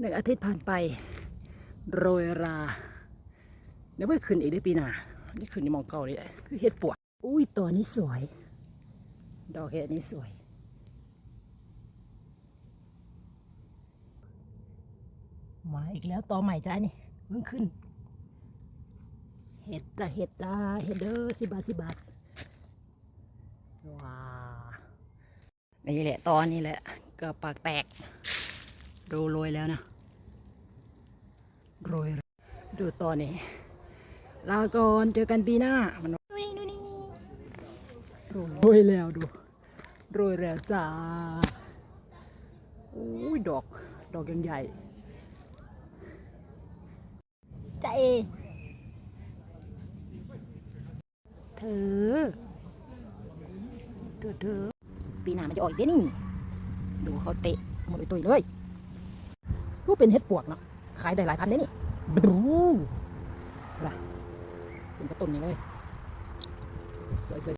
หนึ่งอาทิตย์ผ่านไป โรยราเดี๋ยวไปขึ้นอีกได้ปีหน้านี่ขึ้นในหมองเก่าเลยคือเห็ดปวกอุ้ยตัวนี้สวย ดอกเห็ดนี้สวยมาอีกแล้วต่อใหม่จ้านี่เพิ่งขึ้น เห็ดจ้ะเห็ดจ้าเห็ดเด้อสิบาทสิบาทว้านี่แหละตอนนี้แหละเกือบปากแตก ดูโรยแล้วนะโรยดูตอนนี้ลาก่อนเจอกันปีหน้ามันนี่นี่นี่โรยแล้วดูโรยแล้วจ้าอุ้ยดอกดอกยังใหญ่จ้าเอเธอเธอเธอปีหน้ามันจะออกอีกเด้นี่ดูเขาเตะหมดตุยเลย ก็เป็นเห็ดปวกเนาะขายได้หลายพันเด้นี่ดูล่ะเป็นกระตุนนี่เลยสวยสวย